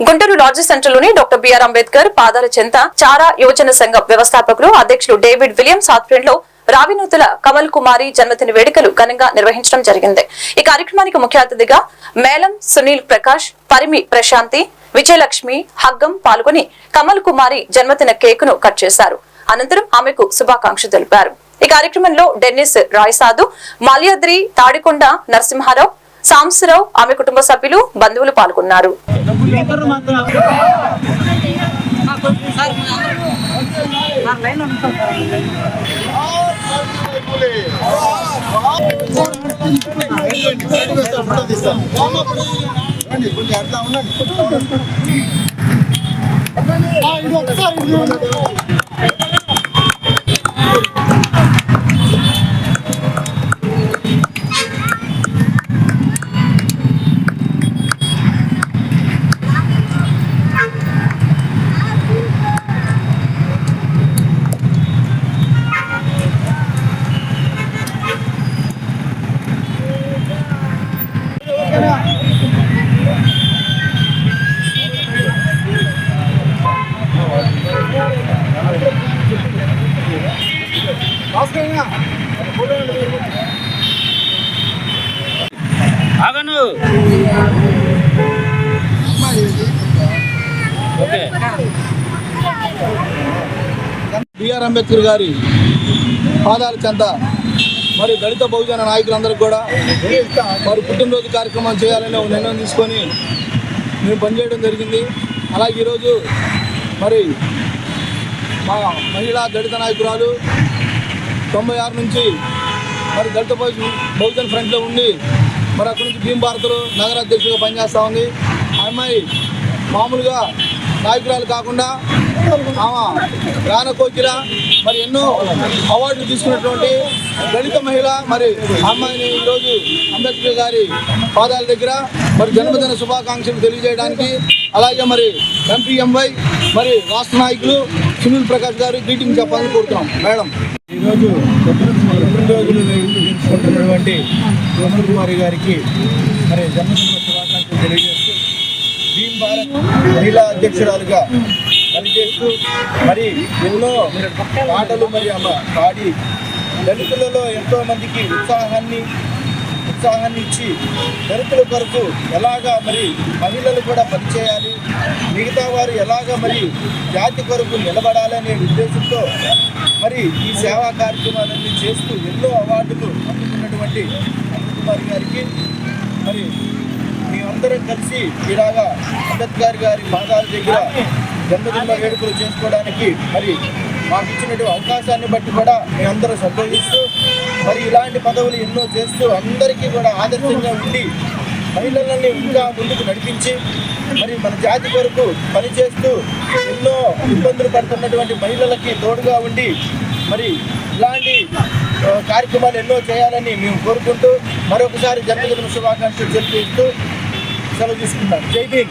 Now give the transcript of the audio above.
Guntur lodge సెంటర్లోని doctor BR Ambedkar పాదాల చెంత చారా యువజన సంఘం వ్యవస్థాపకులు అధ్యక్షులు డేవిడ్ విలియమ్స్ ఆధ్వర్యంలో రావినూతుల కమల్ కుమారి జన్మదిన వేడుకలు ఘనంగా నిర్వహించడం జరిగింది. ఈ కార్యక్రమానికి ముఖ్య అతిథిగా మేళం సునీల్ ప్రకాష్ పరిమి ప్రశాంతి విజయలక్ష్మి హగ్గం పాల్గొని కమల్ కుమారి జన్మదిన కేకును కట్ చేశారు. అనంతరం ఆమెకు శుభాకాంక్షలు తెలిపారు. ఈ కార్యక్రమంలో డెన్నిస్ రాయసాదు మాల్యాద్రి తాడికొండ నరసింహారావు సాంసరావు ఆమె కుటుంబ సభ్యులు బంధువులు పాల్గొన్నారు. ఆగను. బిఆర్ అంబేద్కర్ గారి పాదాల చెంత. మరి దళిత బహుజన నాయకులందరికీ కూడా మరి పుట్టినరోజు కార్యక్రమం చేయాలని ఒక నిర్ణయం తీసుకొని మేము పనిచేయడం జరిగింది. అలాగే ఈరోజు మరి మా మహిళా దళిత నాయకురాలు తొంభై ఆరు నుంచి మరి దళిత బహు బహుజన్ ఫ్రంట్లో ఉండి మరి అక్కడి నుంచి భీమ్ భారతులు నగర అధ్యక్షుడిగా పనిచేస్తూ ఉంది. ఆ అమ్మాయి మామూలుగా నాయకురాలు కాకుండా ఆమె రాన కోకిల మరి ఎన్నో అవార్డులు తీసుకున్నటువంటి దళిత మహిళ మరి అమ్మాయిని ఈరోజు అంబేద్కర్ గారి పాదాల దగ్గర మరి జన్మదిన శుభాకాంక్షలు తెలియజేయడానికి అలాగే మరి ఎంపీఎంవై మరి రాష్ట్ర నాయకులు సునీల్ ప్రకాష్ గారు గ్రీటింగ్ చెప్పాలని కోరుతున్నాం. మేడం. ఈరోజు ఉద్యోగులు నిర్వహించుకుంటున్నటువంటి కుమారి గారికి మరి జన్మదిన శుభాకాంక్షలు తెలియజేస్తూ భీమ్ భారత్ మహిళా అధ్యక్షురాలుగా పనిచేస్తూ మరి ఎన్నో పాటలు మరి ఆమె పాడి దళితులలో ఎంతో మందికి ఉత్సాహాన్ని ఉత్సాహాన్ని ఇచ్చి దళితుల కొరకు ఎలాగా మరి మహిళలు కూడా పనిచేయాలి మిగతా వారు ఎలాగా మరి జాతి కొరకు నిలబడాలనే ఉద్దేశంతో మరి ఈ సేవా కార్యక్రమాలన్నీ చేస్తూ ఎన్నో అవార్డులు అందుకున్నటువంటి కుమార్ గారికి మరి అందరం కలిసి ఇలాగా అంబేద్కర్ గారి పాదాల దగ్గర జన్మదిన వేడుకలు చేసుకోవడానికి మరి మాకు ఇచ్చినటువంటి అవకాశాన్ని బట్టి కూడా మేమందరూ సంతోషిస్తూ మరి ఇలాంటి పదవులు ఎన్నో చేస్తూ అందరికీ కూడా ఆదర్శంగా ఉండి మహిళలని ఇంకా ముందుకు నడిపించి మరి మన జాతి కొరకు పనిచేస్తూ ఎన్నో ఇబ్బందులు పడుతున్నటువంటి మహిళలకి తోడుగా ఉండి మరి ఇలాంటి కార్యక్రమాలు ఎన్నో చేయాలని మేము కోరుకుంటూ మరొకసారి జన్మదిన శుభాకాంక్షలు చెప్పిస్తూ Saludos, disculpa. JB.